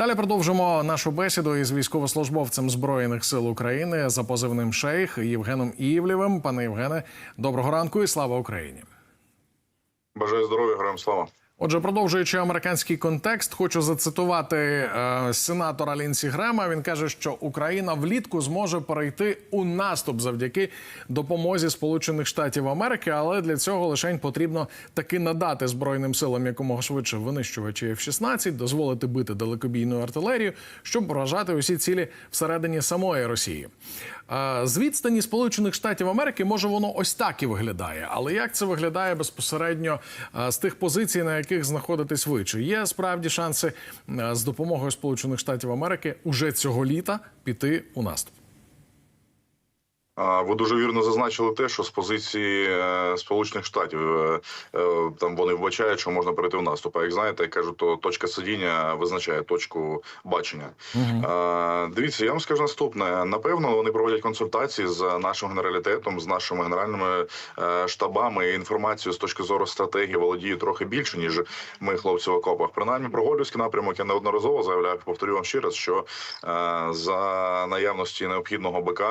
Далі продовжимо нашу бесіду із військовослужбовцем збройних сил України за позивним шейх Євгеном Івлєвим. Пане Євгене, доброго ранку і слава Україні. Бажаю здоров'я, героям слава. Отже, продовжуючи американський контекст, хочу зацитувати е, сенатора Лінсі Грема. Він каже, що Україна влітку зможе перейти у наступ завдяки допомозі Сполучених Штатів Америки, але для цього лише потрібно таки надати збройним силам якомога швидше винищувачі F-16, дозволити бити далекобійну артилерію, щоб вражати усі цілі всередині самої Росії. З відстані Сполучених Штатів Америки може воно ось так і виглядає. Але як це виглядає безпосередньо з тих позицій, на яких знаходитесь ви? Чи є справді шанси з допомогою Сполучених Штатів Америки уже цього літа піти у наступ? Ви дуже вірно зазначили те, що з позиції е, Сполучених Штатів е, е, там вони вбачають, що можна перейти в наступ. А як знаєте, я кажу, то точка сидіння визначає точку бачення. А, Дивіться, я вам скажу наступне. Напевно, вони проводять консультації з нашим генералітетом, з нашими генеральними штабами. І Інформацію з точки зору стратегії володіють трохи більше, ніж ми, хлопці в окопах. Принаймні, про Горлівський напрямок я неодноразово заявляю. Повторю вам ще раз, що за наявності необхідного БК.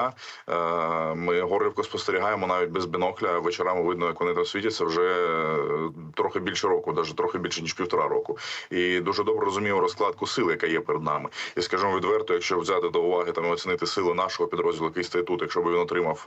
Ми Горлівку спостерігаємо навіть без бінокля. Вечорами видно, як вони там світяться вже е, трохи більше року, навіть трохи більше ніж півтора року. І дуже добре розуміємо розкладку сил, яка є перед нами. І скажімо відверто, якщо взяти до уваги там оцінити сили нашого підрозділу, який стоїть тут, якщо б він отримав,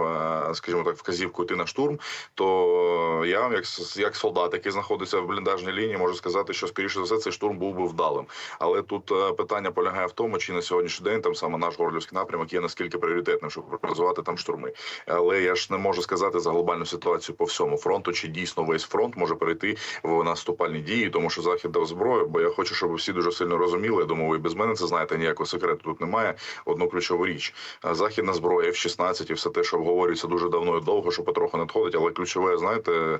е, скажімо так, вказівку йти на штурм, то я як як солдат, який знаходиться в бліндажній лінії, можу сказати, що скоріше за все цей штурм був би вдалим. Але тут е, питання полягає в тому, чи на сьогоднішній день там саме наш горлівський напрямок є наскільки пріоритетним, щоб реалізувати там штурми. Але я ж не можу сказати за глобальну ситуацію по всьому фронту, чи дійсно весь фронт може перейти в наступальні дії, тому що захід дав зброю. Бо я хочу, щоб всі дуже сильно розуміли. Я думаю, ви без мене це знаєте. Ніякого секрету тут немає. Одну ключову річ: західна зброя, F-16 і все те, що обговорюється дуже давно і довго, що потроху надходить. Але ключове, знаєте.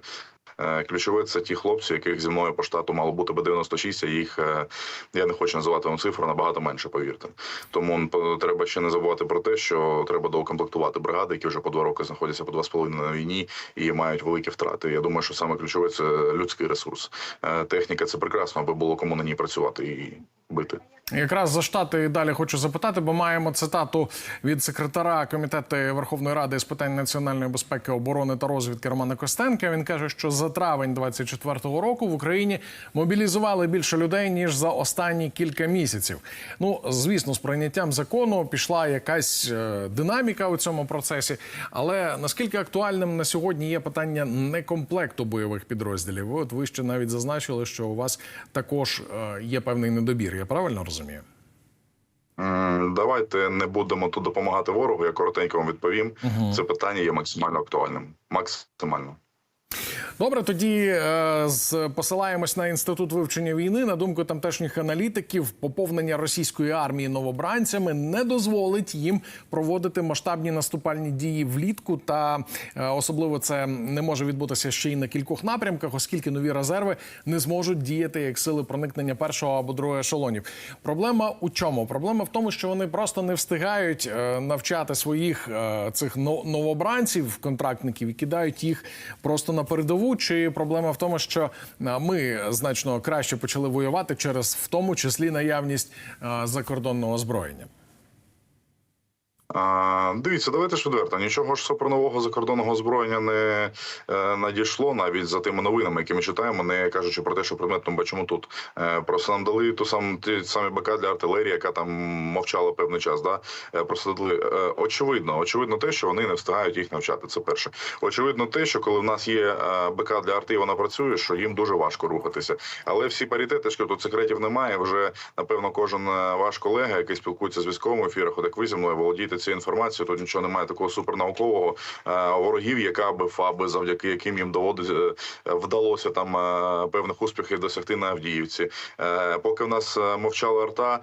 Е, Ключове це ті хлопці, яких зі мною по штату мало бути Б-96, а їх е, я не хочу називати вам цифру набагато менше, повірте. Тому треба ще не забувати про те, що треба доукомплектувати бригади, які вже по два роки знаходяться по два з половиною на війні і мають великі втрати. Я думаю, що саме ключове це людський ресурс. Е, Техніка це прекрасно, аби було кому на ній працювати і бити. Якраз за штати і далі хочу запитати, бо маємо цитату від секретаря комітету Верховної Ради з питань національної безпеки, оборони та розвідки Романа Костенка. Він каже, що за травень 24-го року в Україні мобілізували більше людей ніж за останні кілька місяців. Ну звісно, з прийняттям закону пішла якась е, динаміка у цьому процесі. Але наскільки актуальним на сьогодні є питання некомплекту бойових підрозділів? От ви ще навіть зазначили, що у вас також е, є певний недобір. Я правильно розумію? М, Давайте не будемо тут допомагати ворогу. Я коротенько вам відповім. Це питання є максимально актуальним. Максимально. Добре, тоді е, посилаємось на інститут вивчення війни. На думку тамтешніх аналітиків, поповнення російської армії новобранцями не дозволить їм проводити масштабні наступальні дії влітку. Та е, особливо це не може відбутися ще й на кількох напрямках, оскільки нові резерви не зможуть діяти як сили проникнення першого або другого ешелонів. Проблема у чому? Проблема в тому, що вони просто не встигають е, навчати своїх е, цих новобранців, контрактників і кидають їх просто на передову. Чи проблема в тому, що е, ми значно краще почали воювати через в тому числі наявність е, закордонного озброєння? Дивіться, давайте ж відверто. Нічого ж про нового закордонного озброєння не е, надійшло навіть за тими новинами, які ми читаємо, не кажучи про те, що предметом бачимо тут. Е, просто нам дали ту сам ті самі БК для артилерії, яка там мовчала певний час. Да? Е, просто дали. Очевидно, очевидно, те, що вони не встигають їх навчати. Це перше. Очевидно, те, що коли в нас є БК для арти, вона працює, що їм дуже важко рухатися. Але всі паритети, що тут секретів немає. Вже напевно кожен ваш колега, який спілкується з військовими ефірах, от як ви зі мною володієте цією інформацією. Тут нічого немає такого супернаукового е, ворогів, яка би фаби, завдяки яким їм доводить е, вдалося там е, певних успіхів досягти на Авдіївці. Поки в нас мовчала арта,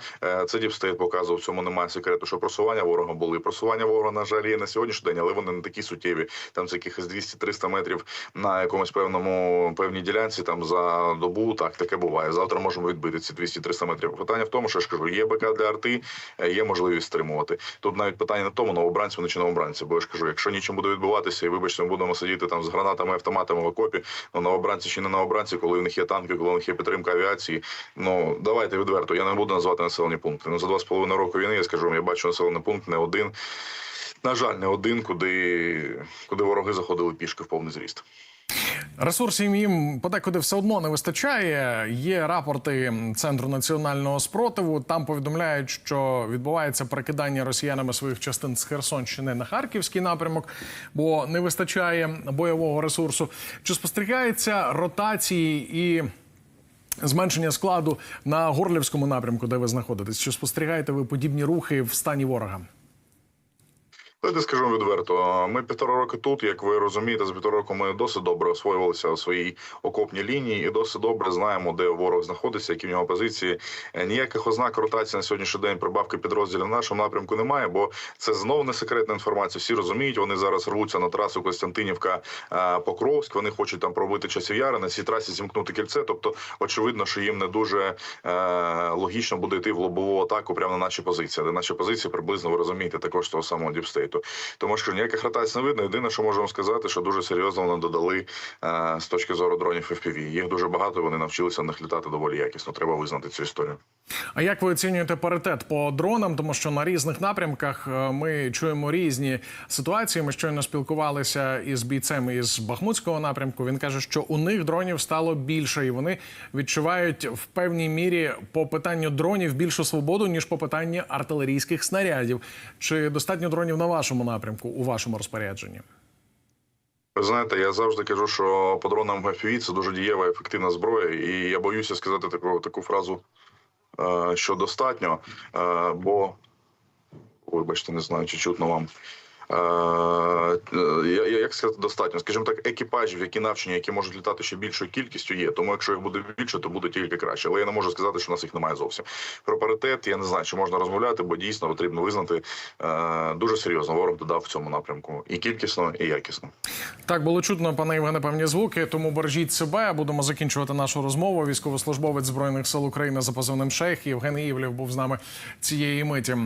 це діпстейт показував. В цьому немає секрету, що просування ворога були. Просування ворога на жаль є на сьогоднішній день, але вони не такі суттєві. Там це якихось 200-300 метрів на якомусь певному певній ділянці. Там за добу так таке буває. Завтра можемо відбити ці 200-300 метрів. Питання в тому, що я ж кажу, є БК для арти, є можливість стримувати. Тут навіть питання. Питання в тому, новобранці вони чи новобранці. Бо я ж кажу, якщо нічим буде відбуватися, і вибачте, ми будемо сидіти там з гранатами, автоматами в окопі, ну новобранці чи не новобранці, коли в них є танки, коли в них є підтримка авіації. Ну давайте відверто. Я не буду називати населені пункти. Ну за два з половиною року війни я скажу, вам, я бачу населений пункт не один. На жаль, не один, куди, куди вороги заходили пішки в повний зріст. Ресурсів їм подекуди все одно не вистачає. Є рапорти Центру національного спротиву. Там повідомляють, що відбувається перекидання росіянами своїх частин з Херсонщини на харківський напрямок, бо не вистачає бойового ресурсу. Чи спостерігається ротації і зменшення складу на горлівському напрямку, де ви знаходитесь? Чи спостерігаєте ви подібні рухи в стані ворога? Давайте скажу відверто. Ми півтора роки тут, як ви розумієте, за півтора року ми досить добре освоювалися у своїй окопній лінії і досить добре знаємо, де ворог знаходиться, які в нього позиції. Е, Ніяких ознак ротації на сьогоднішній день прибавки підрозділів в нашому напрямку немає, бо це знову не секретна інформація. Всі розуміють, вони зараз рвуться на трасу Костянтинівка е, Покровськ. Вони хочуть там пробити часів яри на цій трасі зімкнути кільце. Тобто, очевидно, що їм не дуже е, логічно буде йти в лобову атаку прямо на наші позиції. Де наші позиції приблизно ви розумієте також того самого діпстейту. Тому що ніяких ротацій не видно. Єдине, що можемо сказати, що дуже серйозно вони додали е, з точки зору дронів FPV. Їх дуже багато. Вони навчилися на них літати доволі якісно. Треба визнати цю історію. А як ви оцінюєте паритет по дронам? Тому що на різних напрямках е, ми чуємо різні ситуації. Ми щойно спілкувалися із бійцем із Бахмутського напрямку. Він каже, що у них дронів стало більше, і вони відчувають в певній мірі по питанню дронів більшу свободу ніж по питанню артилерійських снарядів. Чи достатньо дронів на вашому напрямку у вашому розпорядженні? Ви знаєте, я завжди кажу, що по дронам FPV це дуже дієва ефективна зброя, і я боюся сказати таку таку фразу, що достатньо, е, бо вибачте, не знаю, чи чутно вам. Е, е, як сказати, достатньо. Скажімо так, екіпажів, які навчені, які можуть літати ще більшою кількістю, є. Тому якщо їх буде більше, то буде тільки краще. Але я не можу сказати, що у нас їх немає зовсім. Про паритет я не знаю, чи можна розмовляти, бо дійсно потрібно визнати е, дуже серйозно. Ворог додав в цьому напрямку і кількісно, і якісно. Так було чутно, пане Євгене, певні звуки. Тому бережіть себе. Будемо закінчувати нашу розмову. Військовослужбовець збройних сил України за позивним Шейх Євген Івлів був з нами цієї миті.